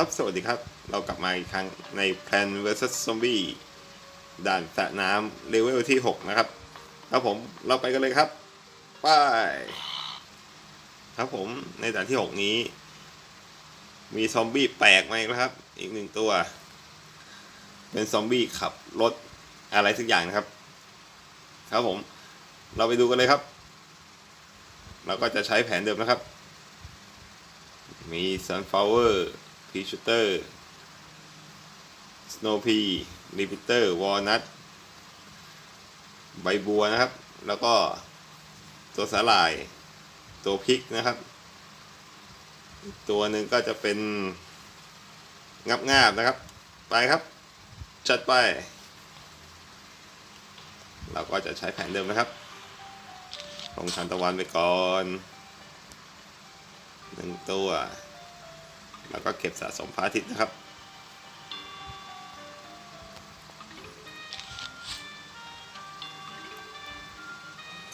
ครับ สวัสดีครับ เรากลับมาอีกครั้งใน Plan vs Zombie ด่านสระน้ำเลเวลที่ 6 นะครับ ครับผม เราไปกันเลยครับ ไป ครับผม ในด่านที่ 6 นี้ มีซอมบี้แปลกมาอีกแล้วครับ อีกหนึ่งตัว เป็นซอมบี้ขับรถอะไรสักอย่างนะครับ ครับผม เราไปดูกันเลยครับ เราก็จะใช้แผนเดิมนะครับ มี Sunflower p e a c h u t e r Snow Pea Repeater Walnut ใบบัวนะครับ แล้วก็ตัวสาหร่าย ตัวพริกนะครับ ตัวหนึ่งก็จะเป็นงับงาบๆนะครับ ไปครับ จัดไป เราก็จะใช้แผนเดิมนะครับ ลงทานตะวันไปก่อนหนึ่งตัว แล้วก็เก็บสะสมพระอาทิตย์นะครับ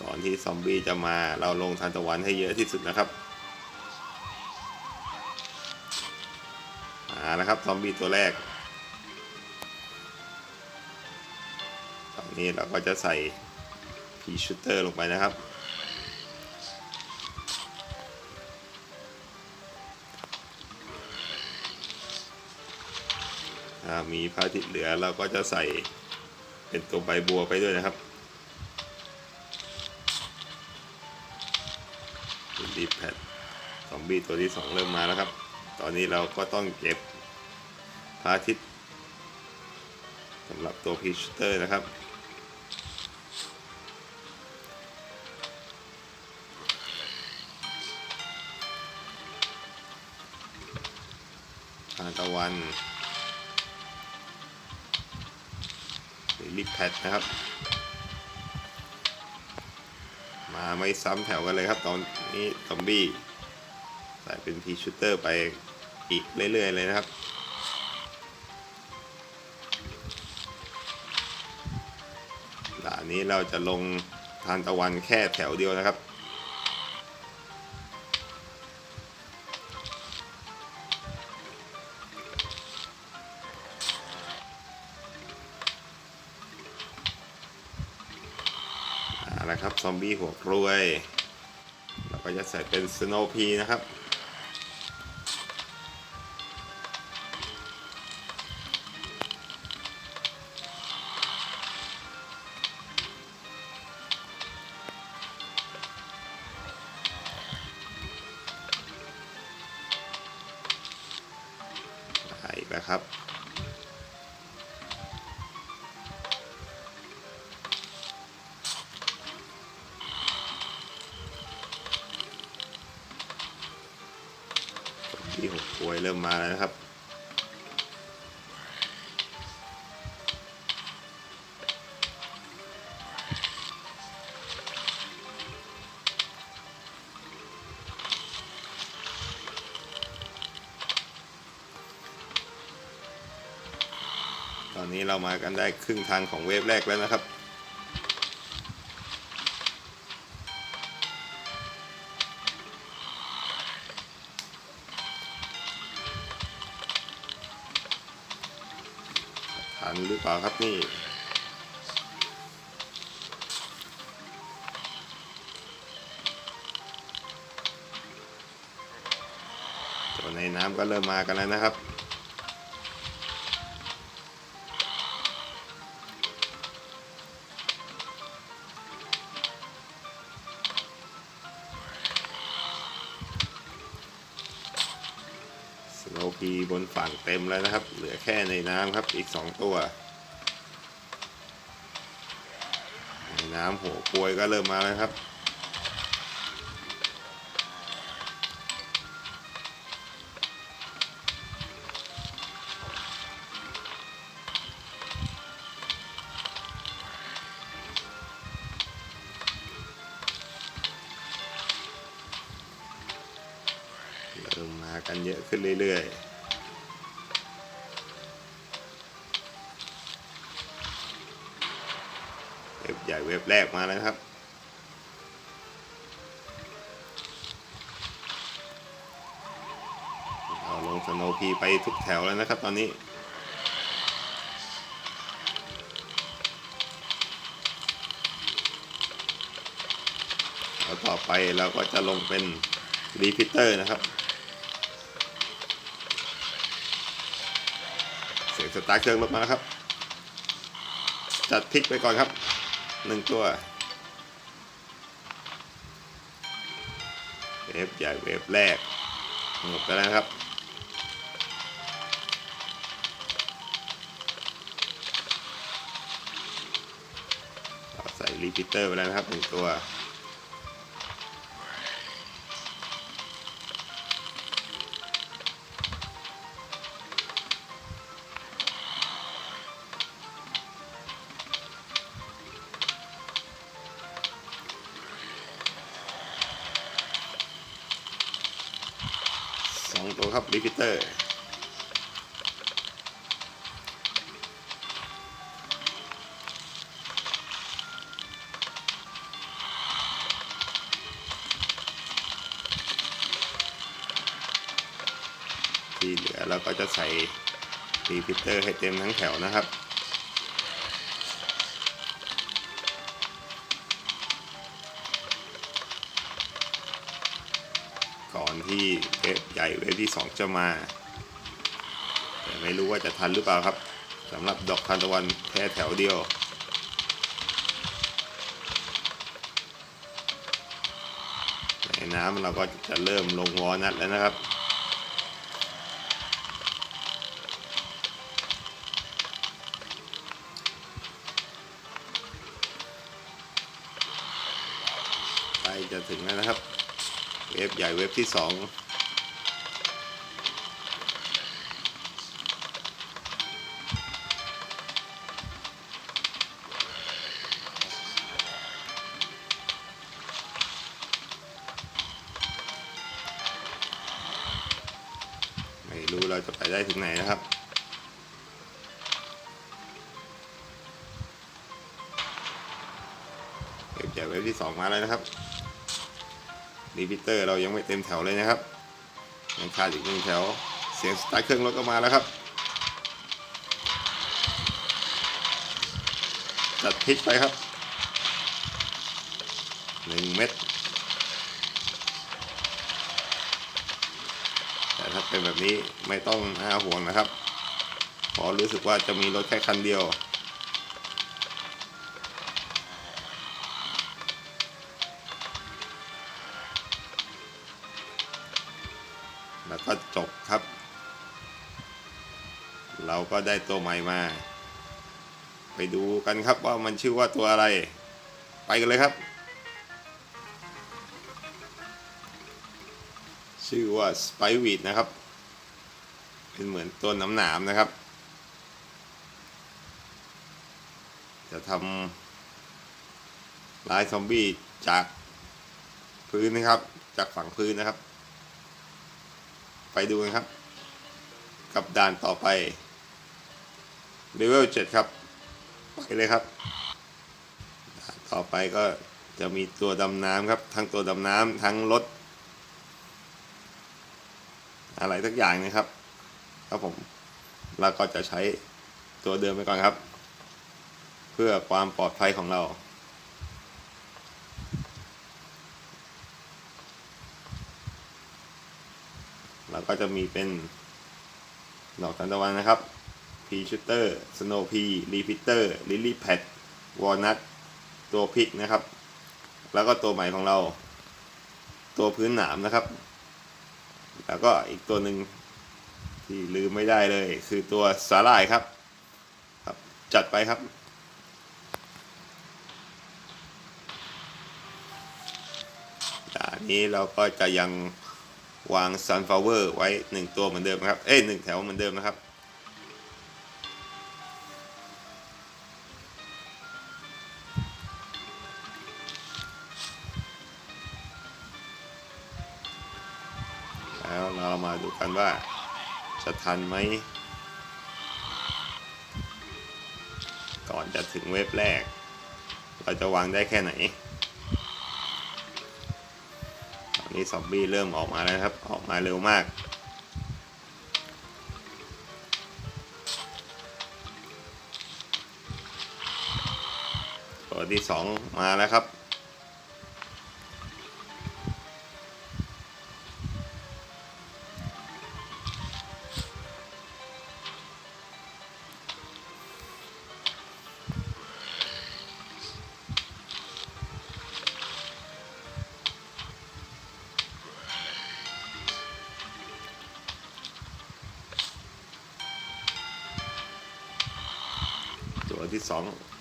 ก่อนที่ซอมบี้จะมาเราลงทานตะวันให้เยอะที่สุดนะครับมาแล้วครับซอมบี้ตัวแรก ตอนนี้เราก็จะใส่พีชูเตอร์ลงไปนะครับ มีพระอาทิตย์เหลือเราก็จะใส่เป็นตัวใบบัวไปด้วยนะครับดีแพดซอมบี้ตัวที่สองเริ่มมาแล้วครับ ตอนนี้เราก็ต้องเก็บพระอาทิตย์สำหรับตัวพีชเตอร์นะครับทานตะวัน ลิปแพทนะครับ มาไม่ซ้ำแถวกันเลยครับ ตอนนี้ซอมบี้ใส่เป็นพีชูเตอร์ไปอีกเรื่อย ๆ เลยนะครับด่านนี้เราจะลงทานตะวันแค่แถวเดียวนะครับะครับ ซอมบี้หัวกรวย เราก็จะใส่เป็นสโนว์พีนะครับ ที่หกกล้วยเริ่มมาแล้วนะครับ ตอนนี้เรามากันได้ครึ่งทางของเวฟแรกแล้วนะครับ ทันหรือเปล่าครับนี่ตัวในน้ำก็เริ่มมากันแล้วนะครับ ฝั่งเต็มแล้วนะครับ เหลือแค่ในน้ำครับอีกสองตัวในน้ำหัวกลวยก็เริ่มมาแล้วครับเริ่มมากันเยอะขึ้นเรื่อยๆ ว็บใหญ่เว็บแรกมาแล้วครับ เราลงสโนพีไปทุกแถวแล้วนะครับตอนนี้แล้วต่อไปเราก็จะลงเป็นรีพิเตอร์นะครับ เสียงสตาร์ทเครื่องรถมาแล้วครับ จัดพลิกไปก่อนครับ หนึ่งตัว เวฟใหญ่เวฟแรกหมดกันแล้วครับใส่รีพิเตอร์ไปแล้วนะครับหนึ่งตัว ครับรีพิเตอร์ ที่เหลือเราก็จะใส่รีพิเตอร์ให้เต็มทั้งแถวนะครับ ที่เวฟใหญ่เวฟที่สองจะมาแต่ไม่รู้ว่าจะทันหรือเปล่าครับสำหรับดอกทานตะวันแค่แถวเดียวในน้ำเราก็จะเริ่มลงวอลนัทแล้วนะครับ เว็บใหญ่เว็บที่สองไม่รู้เราจะไปได้ถึงไหนนะครับ เว็บใหญ่เว็บที่สองมาแล้วนะครับ รีพิเตอร์เรายังไม่เต็มแถวเลยนะครับยังขาดอีกหนึ่งแถว เสียงสตาร์ทเครื่องรถก็มาแล้วครับ จัดพลิกไปครับหนึ่งเม็ดแต่ถ้าเป็นแบบนี้ไม่ต้องน่าห่วงนะครับ พอรู้สึกว่าจะมีรถแค่คันเดียว ได้ตัวใหม่มา ไปดูกันครับว่ามันชื่อว่าตัวอะไร ไปกันเลยครับ ชื่อว่าสไปวีดนะครับ เป็นเหมือนตัวน้ำหนามนะครับ จะทำลายซอมบี้จากพื้นนะครับ จากฝั่งพื้นนะครับ ไปดูกันครับ กับด่านต่อไป เลเวล7ครับ ไปเลยครับ ต่อไปก็จะมีตัวดำน้ำครับ ทั้งตัวดำน้ำทั้งรถ อะไรสักอย่างนะครับ ครับผมเราก็จะใช้ตัวเดิมไปก่อนครับ เพื่อความปลอดภัยของเราเราก็จะมีเป็นดอกทานตะวันนะครับ พีชูเตอร์สโนพีรีพิเตอร์ลิลลี่แพดวอลนัทตัวพิกนะครับ แล้วก็ตัวใหม่ของเรา ตัวพื้นหนามนะครับ แล้วก็อีกตัวหนึ่งที่ลืมไม่ได้เลย คือตัวสาหร่ายครับครับ จัดไปครับด่านนี้เราก็จะยังวาง sunflower ไว้หนึ่งตัวเหมือนเดิมครับ เอ้ยหนึ่งแถวเหมือนเดิมนะครับ กันว่าจะทันไหม ก่อนจะถึงเว็บแรก เราจะวางได้แค่ไหน ตอนนี้ซอมบี้เริ่มออกมาแล้วครับ ออกมาเร็วมากตัวที่สองมาแล้วครับ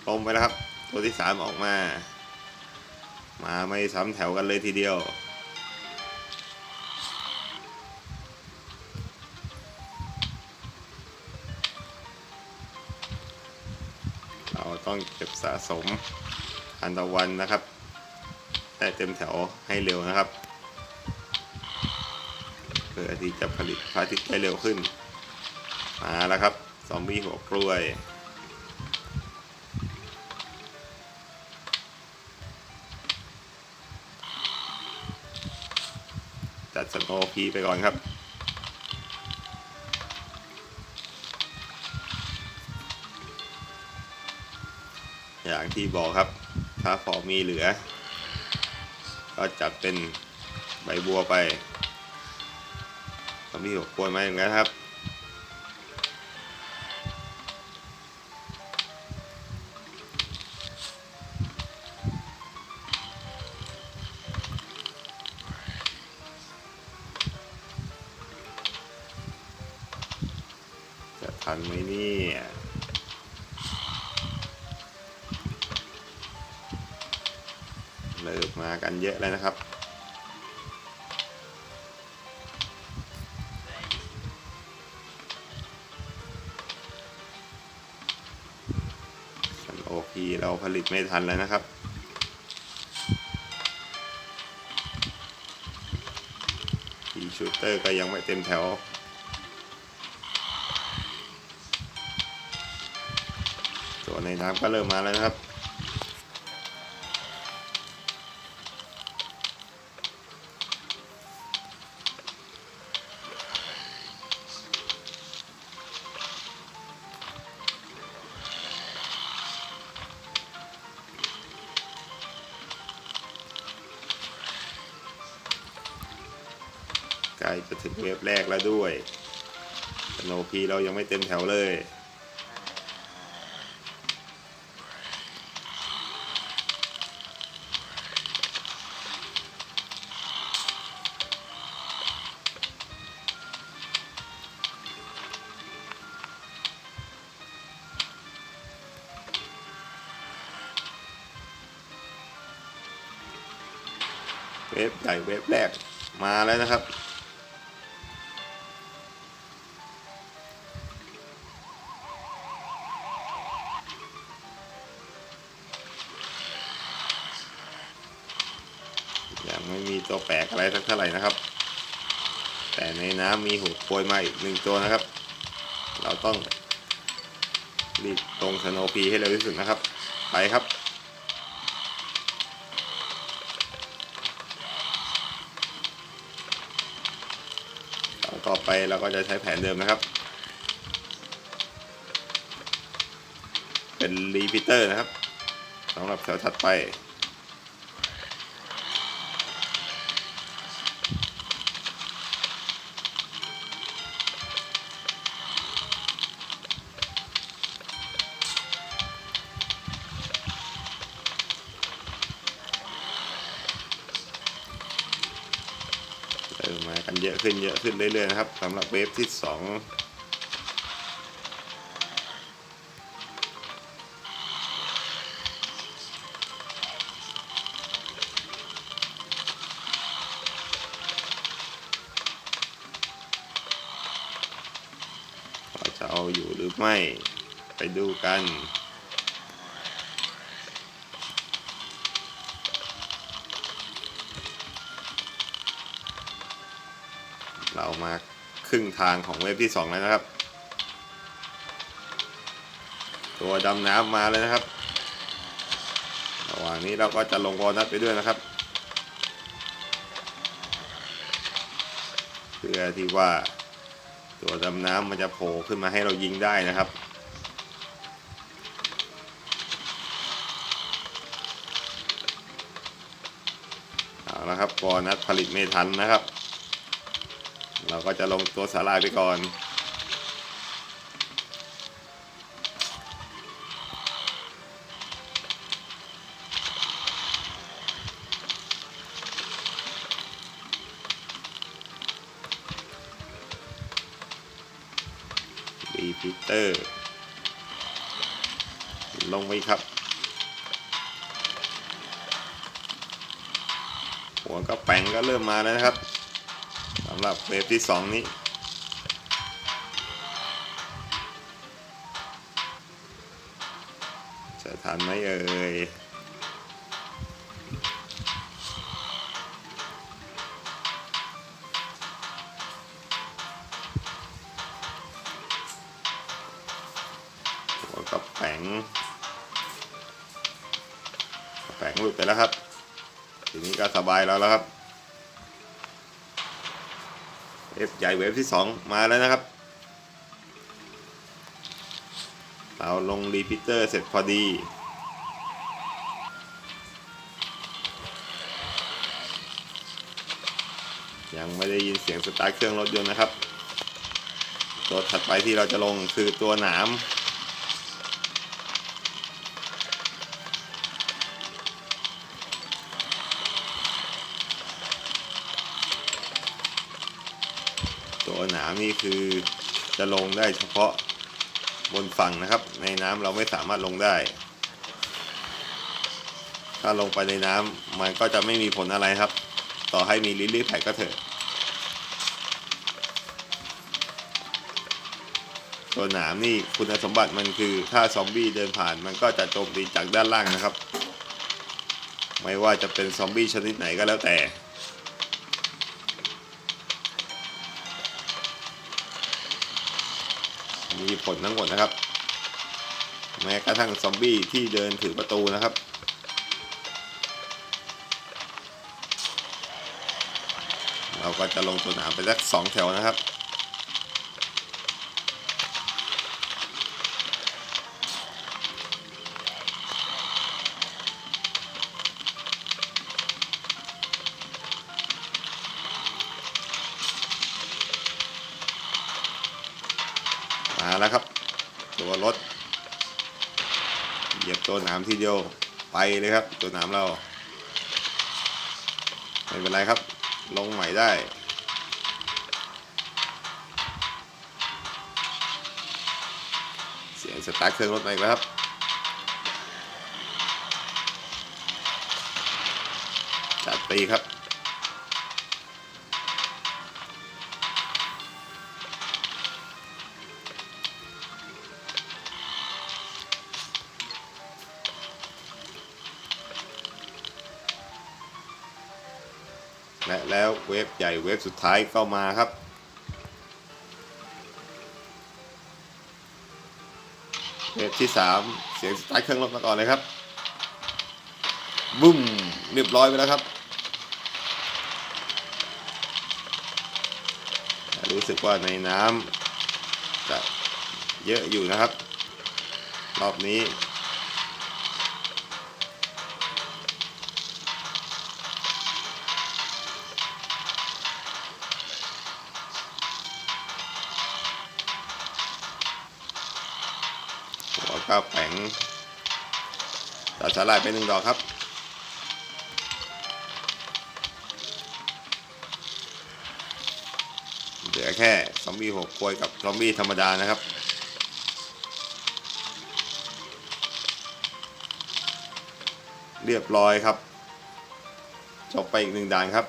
ต้มไปแล้วครับ ตัวที่สามออกมา มาไม่ซ้ำแถวกันเลยทีเดียว เราต้องเก็บสะสมทันตะวันนะครับได้เต็มแถวให้เร็วนะครับเพื่อที่จะผลิตพระอาทิตย์ได้เร็วขึ้น มาแล้วครับ ซอมบี้หัวกล้วย สันว์พีไปก่อนครับอย่างที่บอกครับ ถ้าพอมีเหลือ ก็จัดเป็นใบบัวไปตอนนี้หัวกล้วยมาอย่างนั้นครับ เยอะแล้วนะครับ สันโอพีเราผลิตไม่ทันแล้วนะครับพีชูเตอร์ก็ยังไม่เต็มแถวตัวในน้ำก็เริ่มมาแล้วนะครับ จะถึงเวฟแรกแล้วด้วยสโนพีเรายังไม่เต็มแถวเลย ไม่มีตัวแปลกอะไรสักเท่าไหร่นะครับ แต่ในน้ำมีหูโปรยมาอีกหนึ่งตัวนะครับ เราต้องรีบตรงสโนพีให้เร็วที่สุดนะครับ ไปครับต่อไปเราก็จะใช้แผนเดิมนะครับ เป็นรีพิเตอร์นะครับสำหรับแถวถัดไป ขึ้นเยอะขึ้นเรื่อยๆนะครับสำหรับเวฟที่สองจะเอาอยู่หรือไม่ไปดูกัน อกมาครึ่งทางของเว็บที่ 2 แล้วนะครับ ตัวดำน้ำมาเลยนะครับ ระหว่างนี้เราก็จะลงวอลนัทไปด้วยนะครับ เพื่อที่ว่าตัวดำน้ำมันจะโผล่ขึ้นมาให้เรายิงได้นะครับเอาละครับวอลนัทผลิตไม่ทันนะครับ เราก็จะลงตัวสาลายไปก่อน เวฟที่สองนี้ จะทันไหมเอ่ยหัวกระแป้งแป้งหลุดไปแล้วครับ ทีนี้ก็สบายแล้วแล้วครับ ฟใหญ่เวฟที่สองมาแล้วนะครับเราลงรีพิเตอร์เสร็จพอดี ยังไม่ได้ยินเสียงสตาร์ทเครื่องรถยนต์นะครับ ตัวถัดไปที่เราจะลงคือตัวหนาม คือจะลงได้เฉพาะบนฝั่งนะครับ ในน้ำเราไม่สามารถลงได้ ถ้าลงไปในน้ำมันก็จะไม่มีผลอะไรครับ ต่อให้มีลิลลี่แพดก็เถอะตัวหนามนี่คุณสมบัติมันคือถ้าซอมบี้เดินผ่านมันก็จะโจมตีจากด้านล่างนะครับ ไม่ว่าจะเป็นซอมบี้ชนิดไหนก็แล้วแต่ มีผลทั้งหมดนะครับ แม้กระทั่งซอมบี้ที่เดินถือประตูนะครับ เราก็จะลงตัวหนามไปสักสองแถวนะครับ ตัวหนามทีเดียวไปเลยครับ ตัวหนามเราไม่เป็นไรครับ ลงใหม่ได้เสียงสตาร์ทเครื่องรถมาอีกแล้วครับจัดตีครับ และแล้วเวฟใหญ่เวฟสุดท้ายก็มาครับ เวฟที่ 3 เสียงสตาร์ทเครื่องรถมาก่อนเลยครับบุ้มเรียบร้อยไปแล้วครับรู้สึกว่าในน้ำจะเยอะอยู่นะครับ รอบนี้ หัวก็แผงตัดสาลายไปหนึ่งดอกครับ เหลือแค่ซอมบี้หกกลวยกับซอมบี้ธรรมดานะครับเรียบร้อยครับ จบไปอีกหนึ่งด่านครับ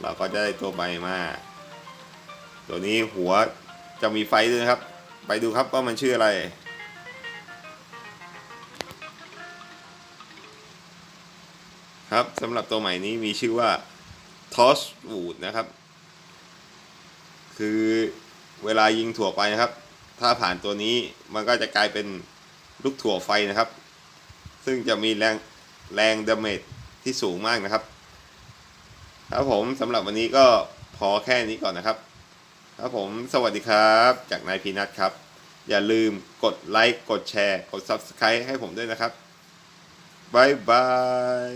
เราก็จะได้ตัวใบมา ตัวนี้หัวจะมีไฟด้วยครับ ไปดูครับว่ามันชื่ออะไร ครับสำหรับตัวใหม่นี้มีชื่อว่า t o s w o o d นะครับ คือเวลายิงถั่วไปนะครับ ถ้าผ่านตัวนี้มันก็จะกลายเป็นลูกถั่วไฟนะครับ ซึ่งจะมีแรงแรงดาเมจที่สูงมากนะครับ ครับผมสำหรับวันนี้ก็พอแค่นี้ก่อนนะครับ ครับผมสวัสดีครับจากนายพีนัทครับ อย่าลืมกดไลค์กดแชร์ กด Subscribe ให้ผมด้วยนะครับบายบาย